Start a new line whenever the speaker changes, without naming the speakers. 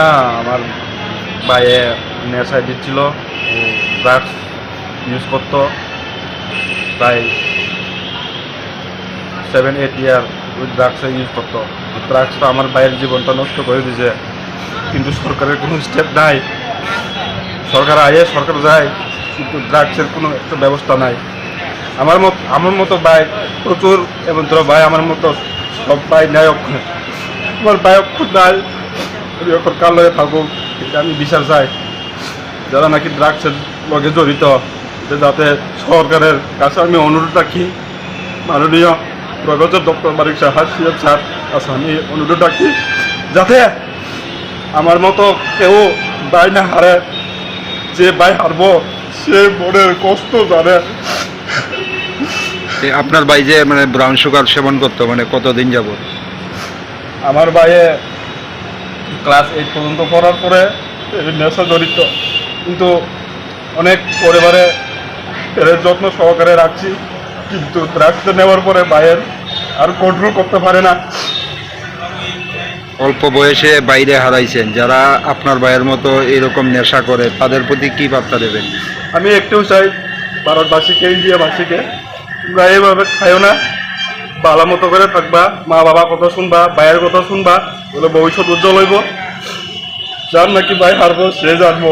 হ্যাঁ আমার ভাইয়ে নেশায় দিচ্ছিল ড্রাগস ইউজ করতো। প্রায় সেভেন এইট ইয়ার ওই ড্রাগসে ইউজ করতো। ড্রাগসটা আমার ভাইয়ের জীবনটা নষ্ট করে দিয়েছে কিন্তু সরকারের কোনো স্টেপ নাই। সরকার আয়ে, সরকার যায়, কিন্তু ড্রাগসের কোনো একটা ব্যবস্থা নাই। আমার মত, আমার মতো ভাই প্রচুর, এবং ভাই আমার মতো সব ভাই অক্ষর আমার ভাই অক্ষর নাই এখন কার লগে থাকুক এটা আমি বিচার চাই। যারা নাকি ড্রাগসের লগে জড়িত যে যাতে সরকারের কাছে আমি অনুরোধ রাখি মাননীয় প্রগত doctor Manik Saha CM sir কাছে আমি অনুরোধ রাখি যাতে আমার মতো কেউ বাই না হারে যে বাই হারবো সে মনের কষ্ট জানে।
আপনার ভাই যে মানে ব্রাউন সুগার সেবন করতো মানে কতদিন যাব
আমার ভাইয়ে ক্লাস এইট পর্যন্ত পড়ার পরে নেশা জড়িত। কিন্তু অনেক পরিবারে এর যত্ন সহকারে রাখছি কিন্তু ড্রাগসটা নেওয়ার পরে ভাইয়ের আর কন্ট্রোল করতে পারে না।
অল্প বয়সে বাইরে হারাইছেন যারা আপনার ভাইয়ের মতো এরকম নেশা করে তাদের প্রতি কি বার্তা দেবেন?
আমি একটু চাই ভারতবাসীকে ইন্ডিয়াবাসীকে তোমরা এইভাবে খাইও না। ভালো মতো করে থাকবা, মা বাবা কথা শুনবা, ভাইয়ের কথা শুনবা, বলে ভবিষ্যৎ উজ্জ্বল হইব। যার নাকি ভাই হারবো, সে জানব।